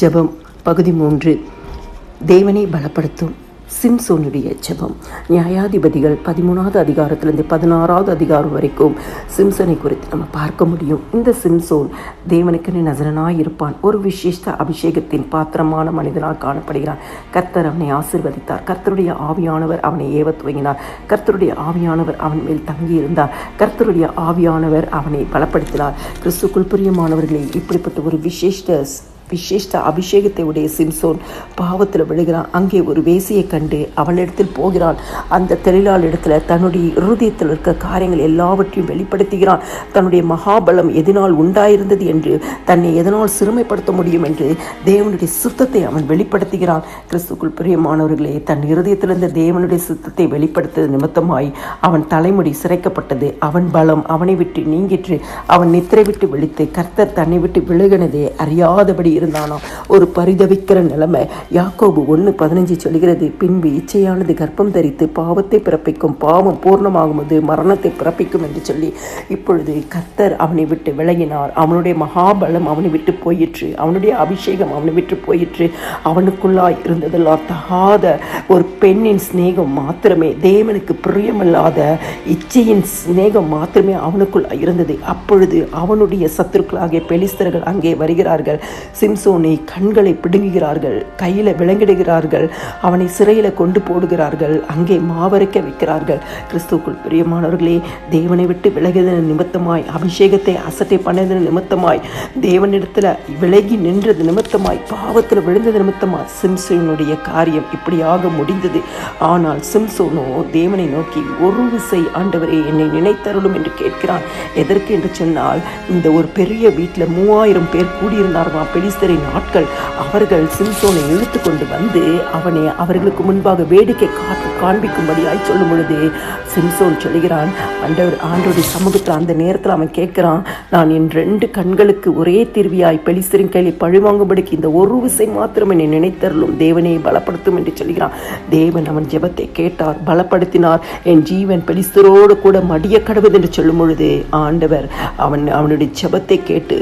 ஜெபம். பகுதி மூன்று. தேவனை பலப்படுத்தும். சிம்சோனுடைய ஜெபம். நியாயாதிபதிகள் பதிமூணாவது அதிகாரத்திலிருந்து பதினாறாவது அதிகாரம் வரைக்கும் சிம்சனை குறித்து நம்ம பார்க்க முடியும். இந்த சிம்சோன் தேவனுக்கு நசரனாய் இருப்பான் ஒரு விசேஷ அபிஷேகத்தின் பாத்திரமான மனிதனாக காணப்படுகிறான். கர்த்தர் அவனை ஆசிர்வதித்தார். கர்த்தருடைய ஆவியானவர் அவனை ஏவ துவங்கினார். கர்த்தருடைய ஆவியானவர் அவன் மேல் தங்கியிருந்தார். கர்த்தருடைய ஆவியானவர் அவனை பலப்படுத்தினார். கிறிஸ்துக்குள் பிரியமானவர்களே இப்படிப்பட்ட ஒரு விசேஷ விசேஷ அபிஷேகத்தை உடைய சிம்சோன் பாவத்தில் விழுகிறான். அங்கே ஒரு வேசியை கண்டு அவளிடத்தில் போகிறான் அந்த தொழிலாளிடத்தில் தன்னுடைய இருதயத்தில் இருக்க காரியங்கள் எல்லாவற்றையும் வெளிப்படுத்துகிறான். தன்னுடைய மகாபலம் எதனால் உண்டாயிருந்தது என்று தன்னை எதனால் சிறுமைப்படுத்த முடியும் என்று தேவனுடைய சுத்தத்தை அவன் வெளிப்படுத்துகிறான். கிறிஸ்துக்குள் பிரியமானவர்களே தன் இருதயத்திலிருந்த தேவனுடைய சுத்தத்தை வெளிப்படுத்தது நிமித்தமாய் அவன் தலைமுடி சிறைக்கப்பட்டது அவன் பலம் அவனை விட்டு நீங்கிற்று. அவன் நித்திரை விட்டு விழித்து கர்த்தர் தன்னை விட்டு விழுகினதே அறியாதபடி இருந்தானாம் ஒரு பரிதவிக்கிற நிலைமை. யாக்கோபு ஒன்று பதினஞ்சு சொல்கிறது பின்பு இச்சையானது கர்ப்பம் தரித்து பாவத்தை பிறப்பிக்கும் பாவம் பூர்ணமாகும்போது மரணத்தை பிறப்பிக்கும் என்று சொல்லி இப்பொழுது கர்த்தர் அவனை விட்டு விலகினார். அவனுடைய மகாபலம் அவனை விட்டு போயிற்று. அவனுடைய அபிஷேகம் அவனை விட்டு போயிற்று. அவனுக்குள்ளாய் இருந்ததெல்லாம் தகாத ஒரு பெண்ணின் சிநேகம் மாத்திரமே தேவனுக்கு பிரியமில்லாத இச்சையின் சிநேகம் மாத்திரமே அவனுக்குள் இருந்தது. அப்பொழுது அவனுடைய சத்துருக்களாகிய பெலிஸ்தர்கள் அங்கே வருகிறார்கள். சிம்சோனை கண்களை பிடுங்குகிறார்கள் கையில் விளங்கிடுகிறார்கள் அவனை சிறையில் கொண்டு போடுகிறார்கள் அங்கே மாவரைக்க வைக்கிறார்கள். கிறிஸ்துக்குள் பிரியமானவர்களே தேவனை விட்டு விலகியதன் நிமித்தமாய் அபிஷேகத்தை அசட்டை பண்ணதன் நிமித்தமாய் தேவனிடத்தில் விலகி நின்றது நிமித்தமாய் பாவத்தில் விழுந்தது நிமித்தமாய் சிம்சோனுடைய காரியம் இப்படியாக முடிந்தது. ஆனால் சிம்சோனோ தேவனை நோக்கி ஒரு விசை ஆண்டவரே என்னை நினைத்தருளும் என்று கேட்கிறான். எதற்கு என்று சொன்னால் இந்த ஒரு பெரிய வீட்டில் மூவாயிரம் பேர் கூடியிருந்தார்களாம் பெலிஸ்தரின் ஆட்கள் அவர்கள் சிம்சோனை இழுத்து கொண்டு வந்து அவனை அவர்களுக்கு முன்பாக வேடிக்கை காட்டு காண்பிக்கும்படியாய் சொல்லும் பொழுது சிம்சோன் சொல்கிறான் ஆண்டவர் ஆண்டோடைய சமூகத்தில் அந்த நேரத்தில் அவன் கேட்கிறான் நான் என் ரெண்டு கண்களுக்கு ஒரே திருவியாய் பெலிஸ்தரின் கையில் பழிவாங்கும்படிக்கு இந்த ஒரு விசை மாத்திரம் என்னை நினைத்தருளும். தேவனை பலப்படுத்தும் என்று சொல்கிறான் தேவன் அவன் ஜெபத்தை கேட்டார் பலப்படுத்தினார். என் ஜீவன் பெலிஸ்தரோடு கூட மடிய கடவுது என்று சொல்லும் பொழுது ஆண்டவர் அவன் அவனுடைய ஜெபத்தை கேட்டு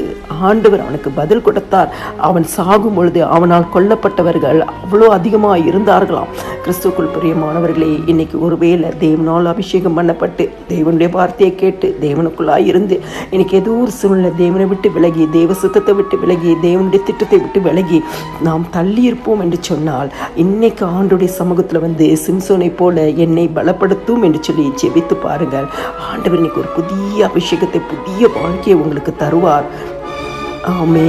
ஆண்டவர் அவனுக்கு பதில் கொடுத்தார். அவன் சாகும் பொழுது அவனால் கொல்லப்பட்டவர்கள் அவ்வளோ அதிகமாக இருந்தார்களாம். கிறிஸ்துக்குள் பிரியமானவர்களே இன்னைக்கு ஒருவேளை தேவனால் அபிஷேகம் பண்ணப்பட்டு தேவனுடைய வார்த்தையை கேட்டு தேவனுக்குள்ளாய் இருந்து இன்னைக்கு ஏதோ ஒரு சூழ்நிலை தேவனை விட்டு விலகி தேவ சுத்தத்தை விட்டு விலகி தேவனுடைய திட்டத்தை விட்டு விலகி நாம் தள்ளி இருப்போம் என்று சொன்னால் இன்னைக்கு ஆண்டுடைய சமூகத்தில் வந்து சிம்சோனை போல என்னை பலப்படுத்தும் என்று சொல்லி ஜெபித்து பாருங்கள். ஆண்டவர் இன்னைக்கு ஒரு புதிய அபிஷேகத்தை புதிய வாழ்க்கையை உங்களுக்கு தருவார். ஆமே